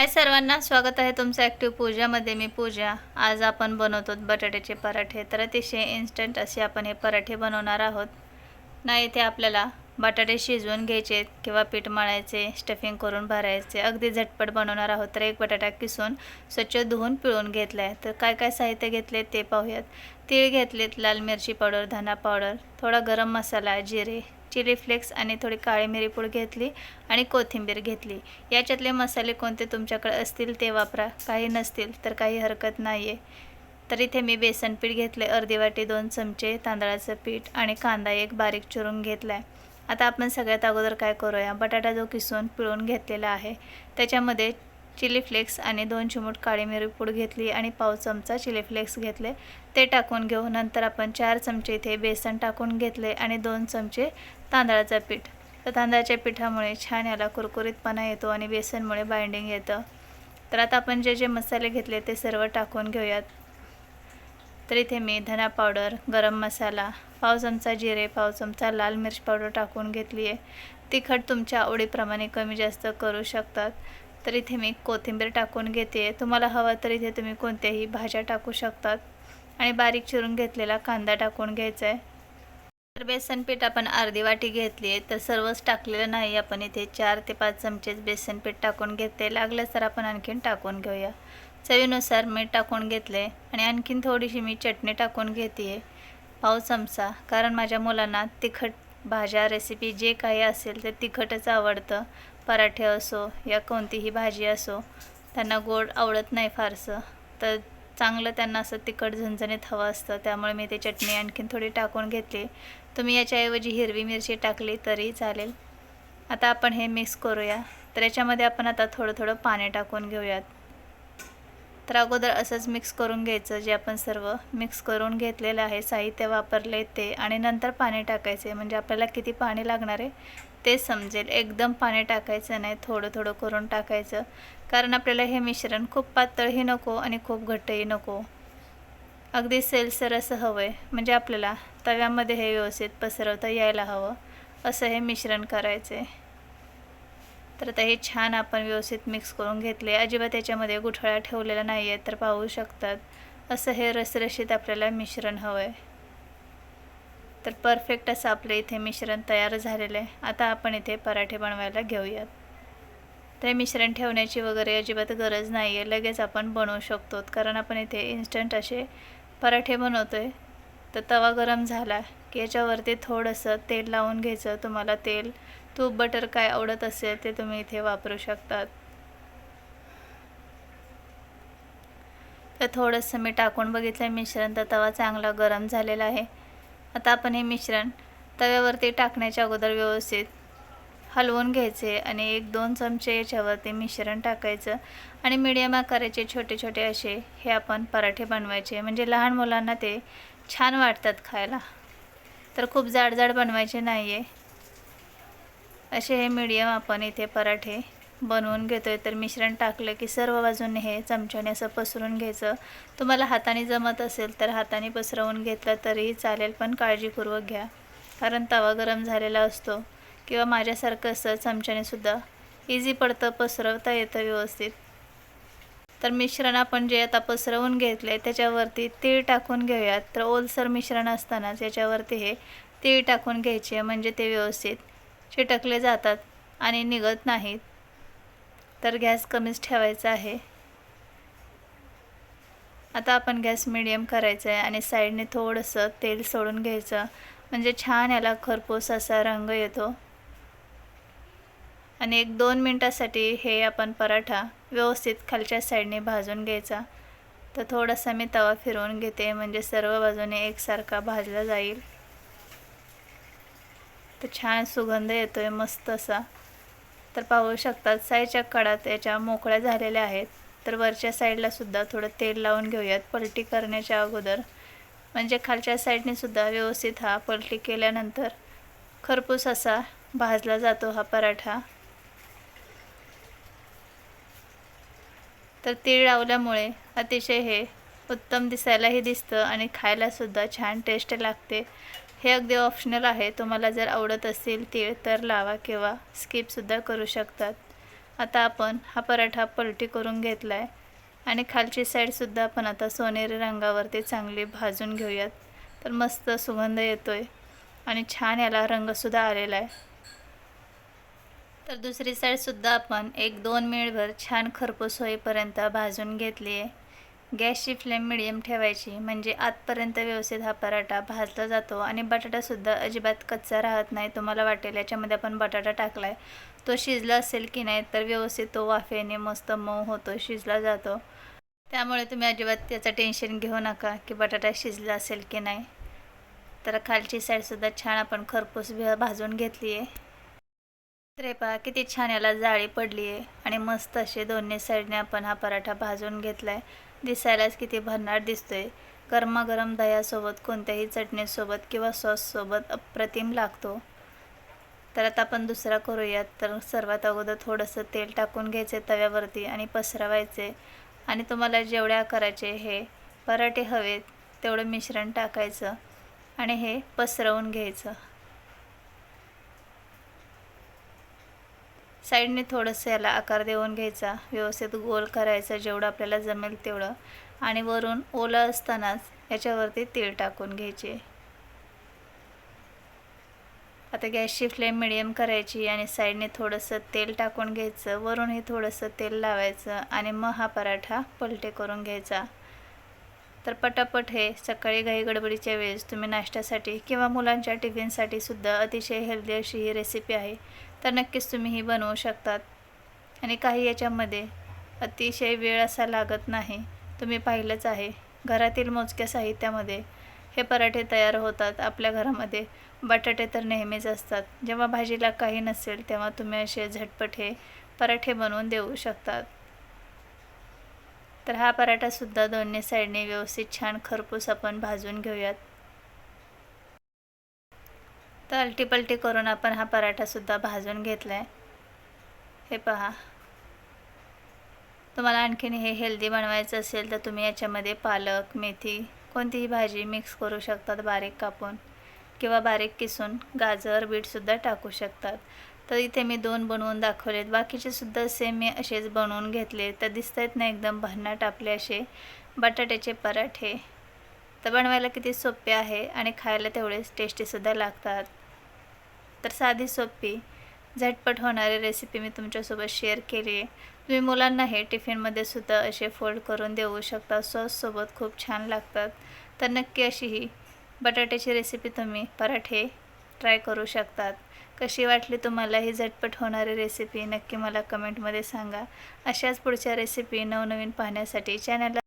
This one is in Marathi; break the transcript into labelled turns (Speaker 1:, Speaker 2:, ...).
Speaker 1: हाय सर्वांना स्वागत आहे तुमचं ॲक्टिव्ह पूजामध्ये मी पूजा. आज आपण बनवतो बटाट्याचे पराठे. तर अतिशय इन्स्टंट असे आपण हे पराठे बनवणार आहोत. ना इथे आपल्याला बटाटे शिजवून घ्यायचे किंवा पीठ मळायचे स्टफिंग करून भरायचे. अगदी झटपट बनवणार आहोत. तर एक बटाटा किसून स्वच्छ धुवून पिळून घेतला आहे. तर काय काय साहित्य घेतले ते पाहूयात. तीळ घेतलेत लाल मिरची पावडर धना पावडर थोडा गरम मसाला जिरे चिली फ्लेक्स आणि थोडी काळी मिरी पूड घेतली आणि कोथिंबीर घेतली. याच्यातले मसाले कोणते तुमच्याकडे असतील ते वापरा. काही नसतील तर काही हरकत नाही आहे तर इथे मी बेसन पीठ घेतले अर्धी वाटी दोन चमचे तांदळाचं पीठ आणि कांदा एक बारीक चिरून घेतला आहे आता आपण सगळ्यात अगोदर काय करूया? बटाटा जो किसून पिळून घेतलेला आहे त्याच्यामध्ये चिली फ्लेक्स आणि दोन चिमूट काळी मिरी पूड घेतली आणि पाव चमचा चिली फ्लेक्स घेतले. ते टाकून घेऊ. नंतर आपण चार चमचे इथे बेसन टाकून घेतले आणि दोन चमचे तांदळाचं पीठ. तर तांदळाच्या पिठामुळे छान याला कुरकुरीतपणा येतो आणि बेसनमुळे बाइंडिंग येतं. तर आता आपण जे जे मसाले घेतले ते सर्व टाकून घेऊयात. तर इथे मी धना पावडर गरम मसाला पाव चमचा जिरे पाव चमचा लाल मिरची पावडर टाकून घेतली आहे तिखट तुमच्या आवडीप्रमाणे कमी जास्त करू शकतात. तर इथे मी कोथिंबीर टाकून घेते. तुम्हाला हवं तर इथे तुम्ही कोणत्याही भाज्या टाकू शकतात. आणि बारीक चिरून घेतलेला कांदा टाकून घ्यायचा आहे तर बेसन पीठ आपण अर्धी वाटी घेतली आहे तर सर्वच टाकलेलं नाही. आपण इथे चार ते पाच चमचेच बेसन पीठ टाकून घेते. लागलं तर आपण आणखीन टाकून घेऊया. चवीनुसार मीठ टाकून घेतले आणि आणखीन थोडीशी मी चटणी टाकून घेते आहे पाव चमचा. कारण माझ्या मुलांना तिखट भाज्या रेसिपी जे काही असेल ते तिखटच आवडतं. पराठे असो या कोणतीही भाजी असो त्यांना गोड आवडत नाही फारसं. तर चांगलं त्यांना असं तिखट झणझणीत हवं असतं. त्यामुळे मी ते चटणी आणखीन थोडी टाकून घेतली. तुम्ही याच्याऐवजी हिरवी मिरची टाकली तरी चालेल. आता आपण हे मिक्स करूया. तर याच्यामध्ये आपण आता थोडं थोडं पाणी टाकून घेऊयात. तर अगोदर असंच मिक्स करून घ्यायचं जे आपण सर्व मिक्स करून घेतलेलं आहे साहित्य वापरले ते आणि नंतर पाणी टाकायचे. म्हणजे आपल्याला किती पाणी लागणार आहे ते समजेल. एकदम पाणी टाकायचं नाही थोडं थोडं करून टाकायचं. कारण आपल्याला हे मिश्रण खूप पातळही नको आणि खूप घट्टही नको. अगदी सेलसर असं हवं आहे म्हणजे आपल्याला तव्यामध्ये हे व्यवस्थित पसरवता यायला हवं. असं हे मिश्रण करायचं आहे तर आता हे छान आपण व्यवस्थित मिक्स करून घेतले. अजिबात त्याच्यामध्ये गुठळ्या ठेवलेल्या नाही आहेत तर पाहू शकतात. असं हे रसरशीत आपल्याला मिश्रण हवं आहे तर परफेक्ट असं आपलं इथे मिश्रण तयार झालेलं आहे. आता आपण इथे पराठे बनवायला घेऊयात. तर मिश्रण ठेवण्याची वगैरे अजिबात गरज नाही आहे लगेच आपण बनवू शकतो कारण आपण इथे इन्स्टंट असे पराठे बनवतो आहे तर तवा गरम झाला की याच्यावरती थोडंसं तेल लावून घ्यायचं. तुम्हाला तेल तूप बटर काय आवडत असेल ते तुम्ही इथे वापरू शकतात. तर थोडंसं मी टाकून बघितलं मिश्रण तर तवा चांगला गरम झालेला आहे. आता आपण हे मिश्रण तव्यावरती टाकण्याच्या अगोदर व्यवस्थित हलवून घ्यायचे आणि एक दोन चमचे याच्यावरती मिश्रण टाकायचं आणि मिडियम आकाराचे छोटे छोटे असे हे आपण पराठे बनवायचे. म्हणजे लहान मुलांना ते छान वाटतात खायला. तर खूप जाड जाड बनवायचे नाही आहे असे हे मीडियम आपण इथे पराठे बनवून घेतो आहे तर मिश्रण टाकलं की सर्व बाजूने हे चमच्याने असं पसरून घ्यायचं. तुम्हाला हाताने जमत असेल तर हाताने पसरवून घेतलं तरीही चालेल पण काळजीपूर्वक घ्या. कारण तवा गरम झालेला असतो किंवा माझ्यासारखं असं चमच्याने सुद्धा इझी पडतं पसरवता येतं व्यवस्थित. तर मिश्रण आपण जे आता पसरवून घेतलं आहे त्याच्यावरती तीळ टाकून घेऊयात. तर ओलसर मिश्रण असतानाच याच्यावरती हे तीळ टाकून घ्यायचे म्हणजे ते व्यवस्थित. चिटकले जातात आणि निघत नाहीत. तर गॅस कमीच ठेवायचा आहे. आता आपण गॅस मिडियम करायचा आहे आणि साईडने थोडंसं तेल सोडून घ्यायचं. म्हणजे छान याला खरपूस असा रंग येतो. आणि एक दोन मिनटासाठी हे आपण पराठा व्यवस्थित खालच्या साईडने भाजून घ्यायचा. तर थोडासा मी तवा फिरवून घेते. म्हणजे सर्व बाजूने एकसारखा भाजला जाईल. तर छान सुगंध येतो आहे मस्त असा. तर पाहू शकतात साईडच्या कडात याच्या मोकळ्या झालेल्या आहेत. तर वरच्या साईडला सुद्धा थोडं तेल लावून घेऊयात पलटी करण्याच्या अगोदर. म्हणजे खालच्या साईडने सुद्धा व्यवस्थित हा पलटी केल्यानंतर खरपूस असा भाजला जातो हा पराठा. तर तीळ लावल्यामुळे अतिशय हे उत्तम दिसायलाही दिसतं आणि खायलासुद्धा छान टेस्ट लागते. हे अगदी ऑप्शनल आहे. तुम्हाला जर आवडत असेल तीळ तर लावा किंवा स्किपसुद्धा करू शकतात. आता आपण हा पराठा पलटी करून घेतला आहे आणि खालची साईडसुद्धा आपण आता सोनेरी रंगावरती चांगली भाजून घेऊयात. तर मस्त सुगंध येतो आहे आणि छान याला रंगसुद्धा आलेला आहे. तर दुसरी साईडसुद्धा आपण एक दोन मिनिटभर छान खरपूस होईपर्यंत भाजून घेतली आहे गॅसची फ्लेम मिडियम ठेवायची म्हणजे आतपर्यंत व्यवस्थित हा पराठा भाजला जातो आणि बटाटासुद्धा अजिबात कच्चा राहत नाही तुम्हाला वाटेल. याच्यामध्ये आपण बटाटा टाकला आहे तो शिजला असेल की नाही तर व्यवस्थित तो वाफेने मस्त मऊ होतो शिजला जातो. त्यामुळे तुम्ही अजिबात त्याचं टेन्शन घेऊ नका की बटाटा शिजला असेल की नाही. तर खालची साईडसुद्धा छान आपण खरपूस भाजून घेतली आहे तर पहा किती छान याला जाळी पडली आहे आणि मस्त असे दोन्ही साईडने आपण हा पराठा भाजून घेतला आहे दिसायलाच किती भन्नाट दिसतोय. गरमागरम दह्यासोबत कोणत्याही चटणीसोबत किंवा सॉससोबत अप्रतिम लागतो. तर आता आपण दुसरा करूयात. तर सर्वात अगोदर थोडंसं तेल टाकून घ्यायचे तव्यावरती आणि पसरवायचे. आणि तुम्हाला जेवढ्या आकाराचे हे पराठे हवेत तेवढं मिश्रण टाकायचं आणि हे पसरवून घ्यायचं. साईडने थोडंसं याला आकार देऊन घ्यायचा. व्यवस्थित गोल करायचा जेवढं आपल्याला जमेल तेवढं. आणि वरून ओलं असतानाच याच्यावरती तेल टाकून घ्यायचे. आता गॅसची फ्लेम मिडियम करायची आणि साईडने थोडंसं तेल टाकून घ्यायचं. वरूनही थोडंसं तेल लावायचं आणि मग हा पराठा पलटे करून घ्यायचा. तर पटापट हे सकाळी घाई गडबडीच्या वेळेस तुम्ही नाश्त्यासाठी किंवा मुलांच्या टिफिनसाठी सुद्धा अतिशय हेल्दी अशी ही रेसिपी आहे. तर नक्कीच तुम्ही ही बनवू शकतात. आणि काही याच्यामध्ये अतिशय वेळ असा लागत नाही. तुम्ही पाहिलंच आहे. घरातील मोजक्या साहित्यामध्ये हे पराठे तयार होतात. आपल्या घरामध्ये बटाटे तर नेहमीच असतात. जेव्हा भाजीला काही नसेल तेव्हा तुम्ही असे झटपट हे पराठे बनवून देऊ शकतात. तर हा पराठासुद्धा दोन्ही साईडने व्यवस्थित छान खरपूस आपण भाजून घेऊयात. तर अलटीपलटी करून आपण हा पराठासुद्धा भाजून घेतला आहे हे पहा. तुम्हाला आणखीन हे हेल्दी बनवायचं असेल तर तुम्ही याच्यामध्ये पालक मेथी कोणतीही भाजी मिक्स करू शकतात बारीक कापून किंवा बारीक किसून गाजर बीटसुद्धा टाकू शकतात. तर इथे मी दोन बनवून दाखवलेत. बाकीचे सुद्धा सेम मी असेच बनवून घेतले. तर दिसत आहेत ना एकदम भन्नाट आपले असे बटाट्याचे पराठे. तर बनवायला किती सोपे आहे आणि खायला तेवढेच टेस्टीसुद्धा लागतात. तर साधी सोपी. झटपट होणारी रेसिपी मी तुमच्यासोबत शेअर केली. आहे तुम्ही मुलांना हे टिफिनमध्ये सुद्धा असे फोल्ड करून देऊ शकता. सॉससोबत खूप छान लागतात. तर नक्की अशी ही बटाट्याची रेसिपी तुम्ही पराठे ट्राय करू शकतात. कशी वाटली तुम्हाला ही झटपट होणारी रेसिपी नक्की मला कमेंटमध्ये सांगा. अशाच पुढच्या रेसिपी नवनवीन पाहण्यासाठी चॅनलला